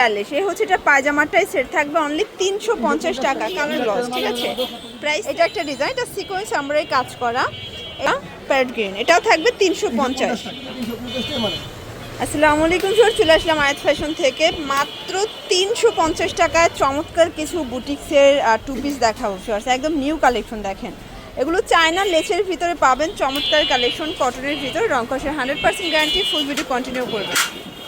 বিয়াল্লিশ এই হচ্ছে এটা পায়জামাটাই সেট থাকবে অনলি তিনশো পঞ্চাশ টাকা কালার লস ঠিক আছে? প্রাইস এটা একটা ডিজাইন এটা সিকোয়েন্স আমরাই কাজ করা। এটা প্যারেট গ্রিন এটাও থাকবে তিনশো পঞ্চাশ। আসসালামু আলাইকুম স্যার চলে আসলাম আয়াত ফ্যাশন থেকে। মাত্র তিনশো পঞ্চাশ টাকায় চমৎকার কিছু বুটিক্সের টু পিস দেখাবো স্যার একদম নিউ কালেকশন দেখেন। এগুলো চায়না লেচের ভিতরে পাবেন চমৎকার কালেকশন কটনের ভিতরে রংকসের hundred percent guarantee full video continue করবেন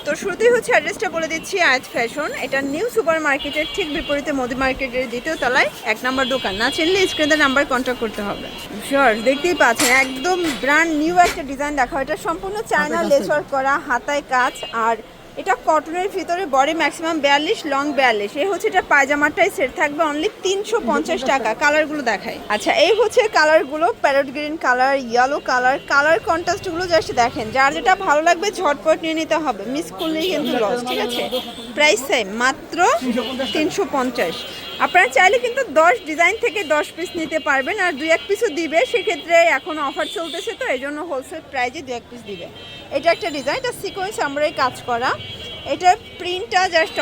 তো শুরুতেই হচ্ছে অ্যাড্রেসটা বলে দিচ্ছি আয়াত ফ্যাশন এটা নিউ সুপার মার্কেটের ঠিক বিপরীতে মোদি মার্কেটের দ্বিতীয় তলায় এক নম্বর দোকান। না চিনলে স্ক্রিনে নাম্বার কন্ট্যাক্ট করতে হবে। শিওর দেখতেই পাচ্ছেন একদম ব্র্যান্ড নিউ একটা ডিজাইন দেখা হয়। এটা সম্পূর্ণ চায়না লেস ওয়ার্ক করা হাতায় কাজ আর এটা কটনের ভিতরে বডি ম্যাক্সিমাম বিয়াল্লিশ লং বিয়াল্লিশ। এই হচ্ছে এটা পায়জামাটাই সেট থাকবে অনলি তিনশো পঞ্চাশ টাকা। কালারগুলো দেখায় আচ্ছা এই হচ্ছে কালারগুলো parrot green colour yellow colour colour কন্ট্রাস্টগুলো just দেখেন। যার যেটা ভালো লাগবে ঝটপট নিয়ে নিতে হবে। মিস করলেই কিন্তু লস ঠিক আছে? প্রাইস সেম মাত্র তিনশো পঞ্চাশ। আপনারা চাইলে কিন্তু দশ ডিজাইন থেকে দশ পিস নিতে পারবেন আর দুই এক পিসও দিবে। সেক্ষেত্রে এখন অফার চলতেছে তো এই জন্য হোলসেল প্রাইজে দু এক পিস দিবে। এটা একটা ডিজাইন এটা সিকোয়েন্স আমরাই কাজ করা। এটার প্রিন্টটা জাস্ট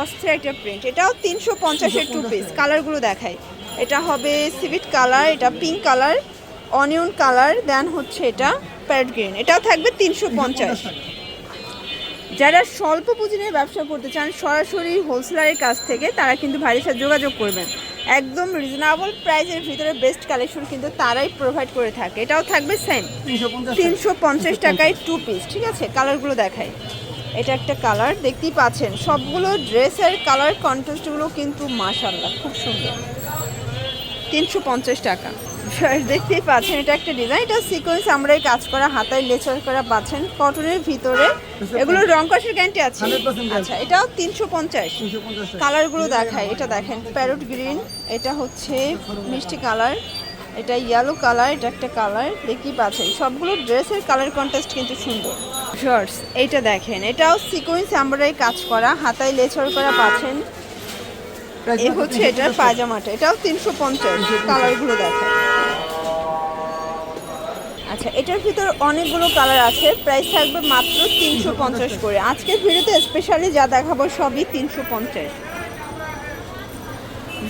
অস্থির একটা প্রিন্ট এটাও তিনশো পঞ্চাশের টু পিস কালারগুলো দেখাই। এটা হবে সিভিট কালার এটা pink colour onion colour then হচ্ছে এটা প্যারেট গ্রিন এটাও থাকবে তিনশো পঞ্চাশ। যারা স্বল্প পুঁজি নিয়ে ব্যবসা করতে চান সরাসরি হোলসেলারের কাছ থেকে তারা কিন্তু ভাইয়ের সাথে যোগাযোগ করবেন। একদম রিজনেবল প্রাইসের ভিতরে বেস্ট কালেকশন কিন্তু তারাই প্রোভাইড করে থাকে। এটাও থাকবে সেম তিনশো পঞ্চাশ টাকায় টু পিস ঠিক আছে? কালারগুলো দেখায় এটা একটা কালার দেখতেই পাচ্ছেন। সবগুলো ড্রেসের কালার কন্ট্রাস্টগুলো কিন্তু মাশাল্লাহ খুব সুন্দর। তিনশো পঞ্চাশ টাকা। দেখতেই পাচ্ছেন এটা একটা ডিজাইন এটা সিকোয়েন্স আমরাই কাজ করা হাতায় লেচার করা পাচ্ছেন কটনের ভিতরে। এগুলো রং কষের গ্যারান্টি আছে? 100% আচ্ছা এটাও তিনশো পঞ্চাশ। কালারগুলো দেখায় এটা দেখেন প্যারট গ্রিন এটা হচ্ছে মিষ্টি কালার এটা ইয়েলো কালার এটা একটা কালার দেখতেই পাচ্ছেন। সবগুলো ড্রেসের কালার কন্ট্রাস্ট কিন্তু সুন্দর। শর্টস এটা দেখেন এটাও সিকোয়েন্স আমরাই কাজ করা হাতায় লেচর করা পাচ্ছেন। এ হচ্ছে এটার পায়জামাটা এটাও তিনশো পঞ্চাশ কালারগুলো দেখায় আচ্ছা এটার ভিতর অনেকগুলো কালার আছে। প্রাইস থাকবে মাত্র তিনশো পঞ্চাশ করে। আজকের ভিডিওতে স্পেশালি যা দেখাবো সবই তিনশো পঞ্চাশ।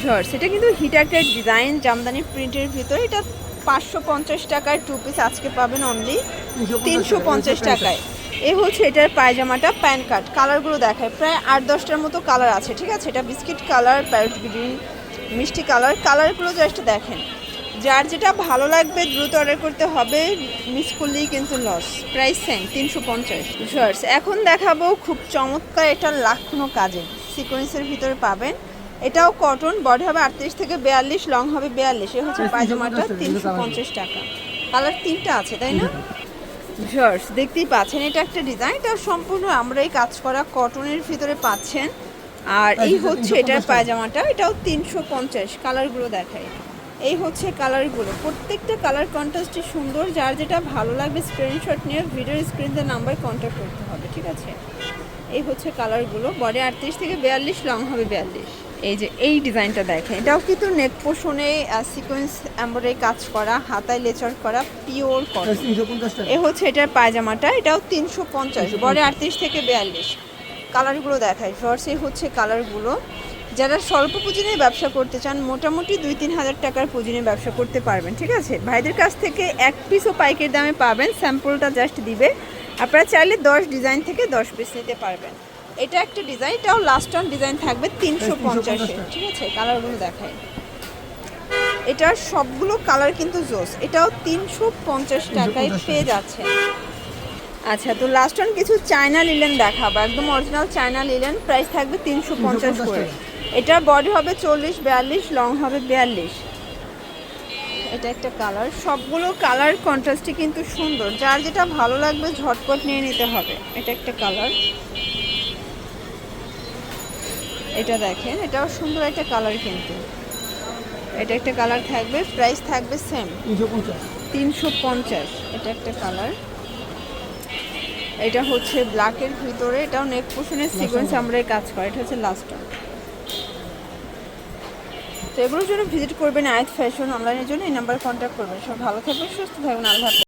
ঝড় সেটা কিন্তু হিটারটের ডিজাইন জামদানি প্রিন্টের ভিতর। এটা পাঁচশো পঞ্চাশ টাকায় টু পিস আজকে পাবেন অনলি তিনশো পঞ্চাশ টাকায়। এ হচ্ছে এটার পায়জামাটা প্যান কার্ড কালারগুলো দেখায়। প্রায় আট দশটার মতো কালার আছে ঠিক আছে? এটা বিস্কিট কালার প্যারট গ্রিন মিষ্টি কালার কালারগুলো জাস্ট দেখেন। যার যেটা ভালো লাগবে দ্রুত অর্ডার করতে হবে মিস করলেই কিন্তু লস প্রাইস সেম তিনশো পঞ্চাশ। এখন দেখাবো খুব চমৎকার এটা লাখনো কাজে সিকোয়েন্সের ভিতরে পাবেন। এটাও কটন বডি হবে আটত্রিশ থেকে বিয়াল্লিশ লং হবে বিয়াল্লিশ। এ হচ্ছে পায়জামাটা তিনশো পঞ্চাশ টাকা। কালার তিনটা আছে তাই না? শর্টস দেখতেই পাচ্ছেন এটা একটা ডিজাইন এটা সম্পূর্ণ আমরাই কাজ করা কটনের ভিতরে পাচ্ছেন। আর এই হচ্ছে এটার পায়জামাটা এটাও তিনশো পঞ্চাশ। কালারগুলো দেখায় এই হচ্ছে কালারগুলো। প্রত্যেকটা কালার কন্ট্রাস্টই সুন্দর। যার যেটা ভালো লাগবে স্ক্রিনশট নিয়ে ভিডিওর স্ক্রিনতে নাম্বার কন্ট্যাক্ট করতে হবে ঠিক আছে? এই হচ্ছে কালারগুলো। বডি আটত্রিশ থেকে বিয়াল্লিশ লং হবে বিয়াল্লিশ। এই যে এই ডিজাইনটা দেখেন এটাও কিন্তু নেক পোষণে সিকোয়েন্স এম্বয়ডারি কাজ করা হাতায় লেচার করা পিওর এ হচ্ছে এটার পায়জামাটা এটাও তিনশো পঞ্চাশ বডি আটত্রিশ থেকে বিয়াল্লিশ। কালারগুলো দেখায় শর্টসে হচ্ছে কালারগুলো। যারা স্বল্প পুঁজি নিয়ে ব্যবসা করতে চান মোটামুটি দুই তিন হাজার টাকার পুঁজি নিয়ে ব্যবসা করতে পারবেন ঠিক আছে? ভাইদের কাছ থেকে এক পিসও পাইকের দামে পাবেন স্যাম্পলটা জাস্ট দিবে। আপনারা চাইলে দশ ডিজাইন থেকে দশ পিস নিতে পারবেন। এটা একটা ডিজাইন এটাও লাস্ট অন ডিজাইন থাকবে তিনশো পঞ্চাশে ঠিক আছে? কালারগুলো দেখায় এটার সবগুলো কালার কিন্তু জোস এটাও তিনশো পঞ্চাশ টাকায় পেয়ে যাচ্ছে। আচ্ছা তো লাস্ট অন কিছু চায়না লিলেন দেখাবো একদম অরিজিনাল চায়না লিলেন প্রাইস থাকবে তিনশো পঞ্চাশ করে। এটার বডি হবে চল্লিশ বিয়াল্লিশ লং হবে বিয়াল্লিশ। এটা একটা কালার সবগুলো কালার কন্ট্রাস্টই কিন্তু সুন্দর। যার যেটা ভালো লাগবে ঝটপট নিয়ে নিতে হবে। এটা একটা কালার এটা দেখেন এটাও সুন্দর একটা কালার কিন্তু। এটা একটা কালার থাকবে প্রাইস থাকবে সেম তিনশো পঞ্চাশ। এটা একটা কালার এটা হচ্ছে ব্ল্যাকের ভিতরে। এটাও নেক পোষণের সিকোয়েন্স আমরা কাজ করে। এটা হচ্ছে লাস্ট এগুলোর জন্য ভিজিট করবেন আয়াত ফ্যাশন অনলাইনের জন্য এই নাম্বার কন্ট্যাক্ট করবেন সব ভালো থাকবেন, সুস্থ থাকবেন, আল্লাহ।